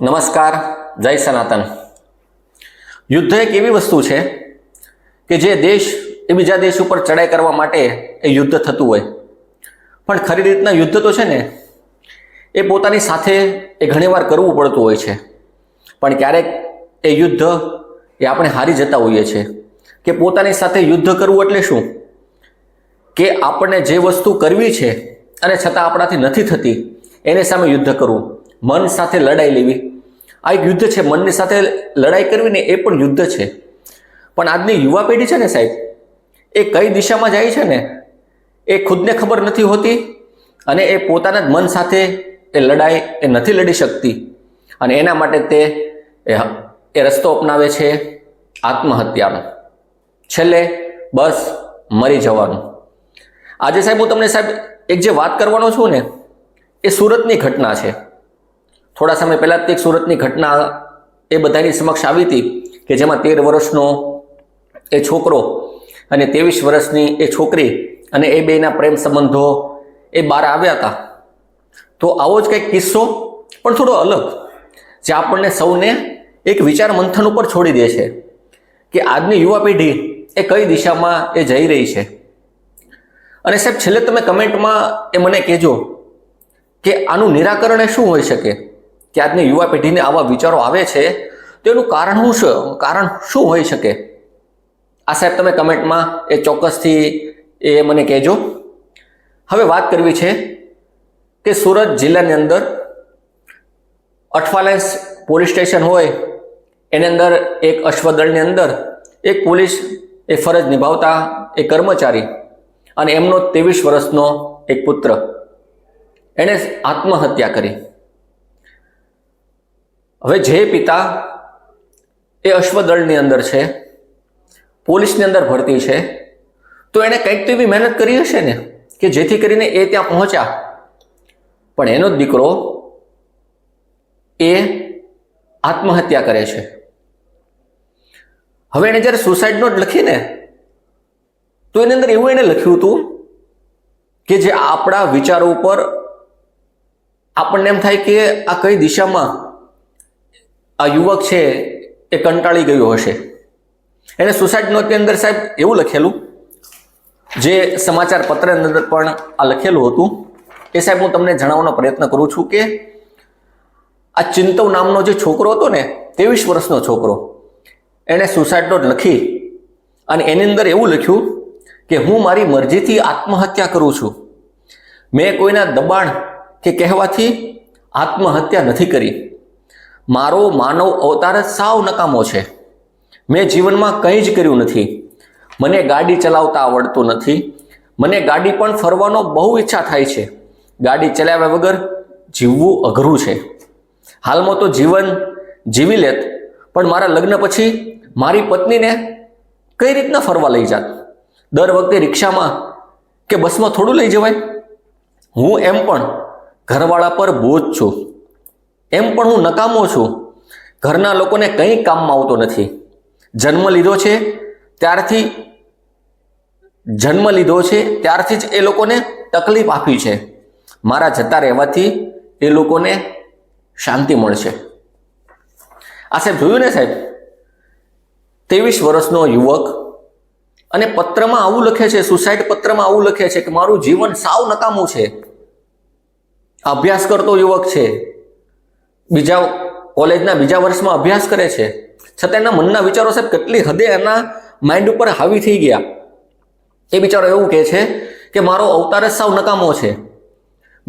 નમસ્કાર, જય સનાતન. યુદ્ધ એક એવી વસ્તુ છે કે જે દેશ એ બીજા દેશ ઉપર ચડાઈ કરવા માટે એ યુદ્ધ થતું હોય. પણ ખરી રીતના યુદ્ધ તો છે ને, એ પોતાની સાથે એ ઘણીવાર કરવું પડતું હોય છે. પણ ક્યારેક એ યુદ્ધ એ આપણે હારી જતા હોઈએ છીએ કે પોતાની સાથે યુદ્ધ કરવું એટલે શું? કે આપણને જે વસ્તુ કરવી છે અને છતાં આપણાથી નથી થતી, એની સામે યુદ્ધ કરવું. મન સાથે લડાઈ લેવી. આ એક યુદ્ધ છે, મનની સાથે લડાઈ કરવી ને એ પણ યુદ્ધ છે. પણ આજની યુવા પેઢી છે ને સાહેબ, એ કઈ દિશામાં જાય છે ને, એ ખુદને ખબર નથી હોતી અને એ પોતાના જ મન સાથે એ લડાઈ એ નથી લડી શકતી. અને એના માટે તે એ રસ્તો અપનાવે છે આત્મહત્યાનો. છેલ્લે બસ મરી જવાનું. આજે સાહેબ હું તમને સાહેબ એક જે વાત કરવાનો છું ને, એ સુરતની ઘટના છે. થોડા સમય પહેલાં જ એક સુરતની ઘટના એ બધાની સમક્ષ આવી હતી કે જેમાં તેર વર્ષનો એ છોકરો અને ત્રેવીસ વર્ષની એ છોકરી અને એ બેના પ્રેમ સંબંધો એ બહાર આવ્યા હતા. તો આવો જ કંઈક કિસ્સો, પણ થોડો અલગ, જે આપણને સૌને એક વિચાર મંથન ઉપર છોડી દે છે કે આજની યુવા પેઢી એ કઈ દિશામાં એ જઈ રહી છે. અને સાહેબ, છેલ્લે તમે કમેન્ટમાં એ મને કહેજો કે આનું નિરાકરણ એ શું હોઈ શકે? કે આજની યુવા પેઢીને આવા વિચારો આવે છે તેનું કારણ શું છે? કારણ શું હોઈ શકે? આ સાહેબ તમે કમેન્ટમાં એ ચોક્કસથી એ મને કહેજો. હવે વાત કરવી છે કે સુરત જિલ્લાની અંદર અઠવાલાઇન્સ પોલીસ સ્ટેશન હોય, એની અંદર એક અશ્વદળની અંદર એક પોલીસ એ ફરજ નિભાવતા એ કર્મચારી અને એમનો ત્રેવીસ વર્ષનો એક પુત્ર. એણે આત્મહત્યા કરી. હવે જે પિતા એ અશ્વદળની અંદર છે, પોલીસની અંદર ભરતી છે, તો એણે કંઈક તો એવી મહેનત કરી હશે ને કે જેથી કરીને એ ત્યાં પહોંચ્યા. પણ એનો દીકરો એ આત્મહત્યા કરે છે. હવે એણે જ્યારે સુસાઇડ નોટ લખીને, તો એની અંદર એવું એને લખ્યું હતું કે જે આપણા વિચારો ઉપર આપણને એમ થાય કે આ કઈ દિશામાં આ યુવક છે એ કંટાળી ગયો હશે. એને સુસાઇડ નોટની અંદર સાહેબ એવું લખેલું, જે સમાચાર પત્રની અંદર પણ આ લખેલું હતું, એ સાહેબ હું તમને જણાવવાનો પ્રયત્ન કરું છું કે આ ચિંતવ નામનો જે છોકરો હતો ને, ત્રેવીસ વર્ષનો છોકરો એણે સુસાઇડ નોટ લખી અને એની અંદર એવું લખ્યું કે હું મારી મરજીથી આત્મહત્યા કરું છું. મેં કોઈના દબાણ કે કહેવાથી આત્મહત્યા નથી કરી. મારો માનવ અવતાર સાવ નકામો છે. મેં જીવનમાં કંઈ જ કર્યું નથી. મને ગાડી ચલાવતા આવડતું નથી. મને ગાડી પણ ફરવાનો બહુ ઈચ્છા થાય છે. ગાડી ચલાવ્યા વગર જીવવું અઘરું છે. હાલમાં તો જીવન જીવી લેત, પણ મારા લગ્ન પછી મારી પત્નીને કઈ રીતના ફરવા લઈ જાત? દર વખતે રિક્ષામાં કે બસમાં થોડું લઈ જવાય? હું એમ પણ ઘરવાળા પર બોજ છું. એમ પણ હું નકામો છું. ઘરના લોકોને કંઈ કામમાં આવતો નથી. જન્મ લીધો છે, ત્યારથી જન્મ લીધો છે, ત્યારથી જ એ લોકોને તકલીફ આપી છે. મારા જતા રહેવાથી એ લોકોને શાંતિ મળશે આ સાહેબ જોયું ને સાહેબ? ત્રેવીસ વર્ષનો યુવક અને પત્રમાં આવું લખે છે સુસાઇડ પત્રમાં આવું લખે છે કે મારું જીવન સાવ નકામું છે. અભ્યાસ કરતો યુવક છે. બીજા કોલેજના બીજા વર્ષમાં અભ્યાસ કરે છે. છતાં એના મનના વિચારો સાહેબ કેટલી હદે એના માઇન્ડ ઉપર હાવી થઈ ગયા. એ બિચારો એવું કહે છે કે, મારો અવતાર જ સાવ નકામો છે.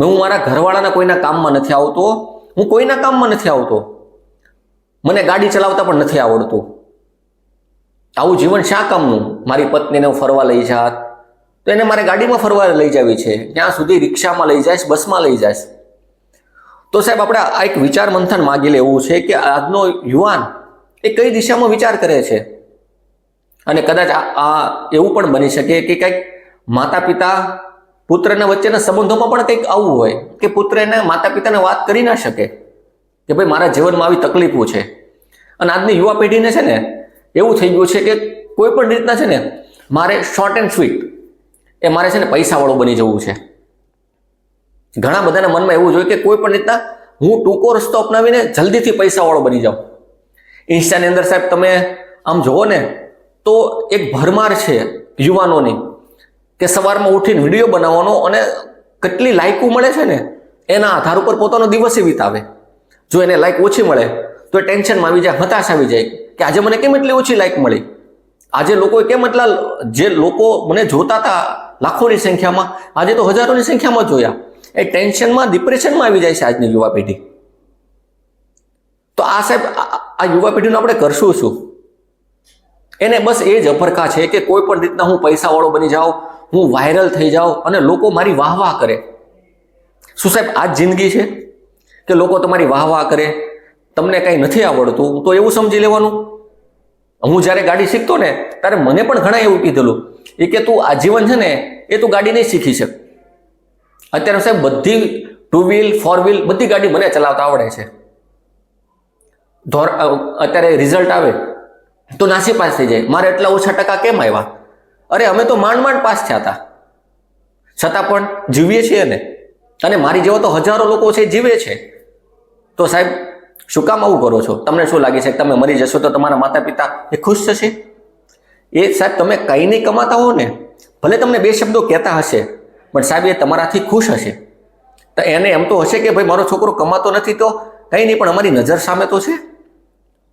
હું મારા ઘરવાળાના કોઈના કામમાં નથી આવતો. હું કોઈના કામમાં નથી આવતો. મને ગાડી ચલાવતા પણ નથી આવડતું. આવું જીવન શા કામનું? મારી પત્નીને હું ફરવા લઈ જાત. તો એને મારે ગાડીમાં ફરવા લઈ જવી છે. ત્યાં સુધી રિક્ષામાં લઈ જાય બસમાં લઈ જાય તો સાહેબ, આપણે આ એક વિચાર મંથન માગી લેવું છે કે આજનો યુવાન એ કઈ દિશામાં વિચાર કરે છે? અને કદાચ આ એવું પણ બની શકે કે કંઈક માતા પિતા પુત્રના વચ્ચેના સંબંધોમાં પણ કંઈક આવું હોય કે પુત્ર એને માતા પિતાને વાત કરી ના શકે કે ભાઈ, મારા જીવનમાં આવી તકલીફો છે. અને આજની યુવા પેઢીને છે ને એવું થઈ ગયું છે કે કોઈ પણ રીતના છે ને મારે શોર્ટ એન્ડ સ્વીટ એ મારે છે ને પૈસાવાળું બની જવું છે. ઘણા બધાના મનમાં એવું જોઈએ કે કોઈ પણ રીતના હું ટૂંકો રસ્તો અપનાવીને જલ્દીથી પૈસાવાળો બની જાઉં. ઇન્સ્ટાની અંદર સાહેબ તમે આમ જુઓ ને, તો એક ભરમાર છે યુવાનોની કે સવારમાં ઉઠીને વીડિયો બનાવવાનો અને કેટલી લાઇકો મળે છે ને, એના આધાર ઉપર પોતાનો દિવસે વિતાવે. જો એને લાઇક ઓછી મળે, તો એ ટેન્શનમાં આવી જાય, હતાશ આવી જાય કે આજે મને કેમ એટલી ઓછી લાઇક મળી? આજે લોકો કેમ એટલા જે લોકો મને જોતા હતા લાખોની સંખ્યામાં, આજે તો હજારોની સંખ્યામાં જોયા. એ ટેન્શનમાં, ડિપ્રેશનમાં આવી જાય છે આજની યુવા પેઢી. તો આ સાહેબ, આ- યુવા પેઢીનું આપણે કરશું શું? એને બસ એ જ અભરખા છે કે કોઈ પણ રીતના હું પૈસાવાળો બની જાઉં, હું વાયરલ થઈ જાઉં અને લોકો મારી વાહ વાહ કરે. શું સાહેબ, આ જ જિંદગી છે કે લોકો તમારી વાહ વાહ કરે? તમને કંઈ નથી આવડતું? તો એવું સમજી લેવાનું. હું જ્યારે ગાડી શીખતો ને, ત્યારે મને પણ ઘણા એવું કીધેલું. એ કે તું આજીવન છે ને, એ તું ગાડી નહીં શીખી શક. અત્યારે સાહેબ બધી ટુ વ્હીલ ફોર વ્હીલ બધી ગાડી મને ચલાવતા આવડે છે. ધોર અત્યારે રિઝલ્ટ આવે તો નાસી પાસ થઈ જાય. મારે એટલા ઓછા ટકા કેમ આવ્યા? અરે અમે તો માંડ માંડ પાસ થયા હતા. છતાં પણ જીવીએ છીએ ને. અને મારી જેવો તો હજારો લોકો છે, જીવે છે. તો સાહેબ, શું કામ આવું કરો છો? તમને શું લાગે છે તમે મરી જશો તો તમારા માતા પિતા એ ખુશ થશે? એ સાહેબ, તમે કંઈ નહીં કમાતા હો ને. ભલે તમને બે શબ્દો કહેતા હશે પણ સાહેબ, એ તમારાથી ખુશ હશે. તો એને એમ તો હશે કે ભાઈ, મારો છોકરો કમાતો નથી તો કંઈ નહીં, પણ અમારી નજર સામે તો છે.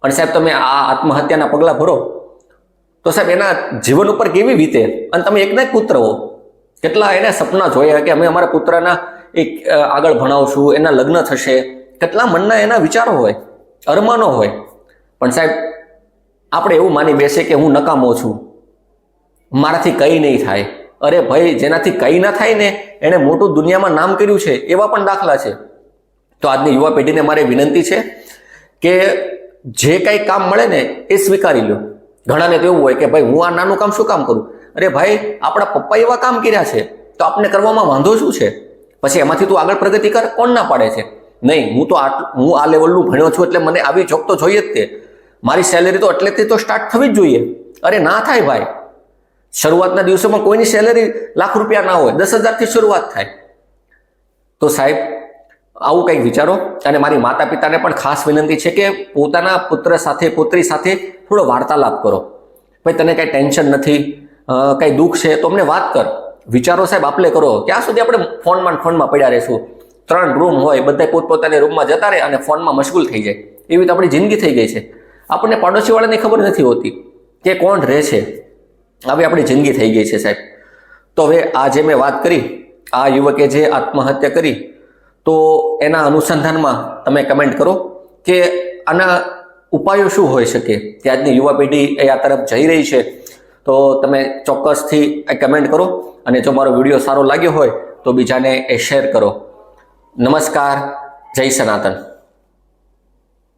અને સાહેબ, તમે આ આત્મહત્યાના પગલાં ભરો. તો સાહેબ, એના જીવન ઉપર કેવી વીતે? અને તમે એકના પુત્ર હો. કેટલા એને સપના જોયા કે અમે અમારા પુત્રના એક આગળ ભણાવશું, એના લગ્ન થશે. કેટલા મનના એના વિચારો હોય, અરમાનો હોય. પણ સાહેબ, આપણે એવું માની બેસે કે હું નકામો છું. મારાથી કંઈ નહીં થાય. અરે ભાઈ, જેનાથી કંઈ ના થાય ને, એણે મોટું દુનિયામાં નામ કર્યું છે, એવા પણ દાખલા છે. તો આજની યુવા પેઢીને મારે વિનંતી છે કે જે કાંઈ કામ મળે ને, એ સ્વીકારી લો ઘણાને તો એવું હોય કે, ભાઈ, હું આ નાનું કામ શું કામ કરું? અરે ભાઈ, આપણા પપ્પા એવા કામ કર્યા છે, તો આપને કરવામાં વાંધો શું છે? પછી એમાંથી તું આગળ પ્રગતિ કર, કોણ ના પાડે છે? નહીં, હું તો આટ, હું આ લેવલનું ભણ્યો છું, એટલે મને આવી જોબ તો જોઈએ જ તે. મારી સેલેરી તો એટલેથી તો સ્ટાર્ટ થવી જ જોઈએ. અરે ના થાય ભાઈ. શરૂઆતના દિવસોમાં કોઈની સેલેરી લાખ રૂપિયા ના હોય, દસ હજારથી શરૂઆત થાય. તો સાહેબ, આવું કંઈક વિચારો અને મારી માતા પિતાને પણ ખાસ વિનંતી છે કે પોતાના પુત્ર સાથે, પુત્રી સાથે થોડો વાર્તાલાપ કરો. ભાઈ, તને કાંઈ ટેન્શન નથી કાંઈ દુઃખ છે, તો અમને વાત કર. વિચારો સાહેબ, આપલે કરો. ક્યાં સુધી આપણે ફોનમાં ફોનમાં પડ્યા રહીશું? ત્રણ રૂમ હોય બધા પોતપોતાની રૂમમાં જતા રહે અને ફોનમાં મશગુલ થઈ જાય. એવી તો આપણી જિંદગી થઈ ગઈ છે. આપણને પાડોશીવાળાની ખબર નથી હોતી કે કોણ રહે છે. આવી આપણી જિંદગી થઈ ગઈ છે સાહેબ. તો હવે આ જે મેં વાત કરી, આ યુવકે જે આત્મહત્યા કરી, તો એના અનુસંધાનમાં તમે કમેન્ટ કરો કે આના ઉપાયો શું હોઈ શકે કે આજની યુવા પેઢી એ આ તરફ જઈ રહી છે. તો તમે ચોક્કસથી કમેન્ટ કરો અને જો મારો વીડિયો સારો લાગ્યો હોય તો બીજાને એ શેર કરો. નમસ્કાર, જય સનાતન.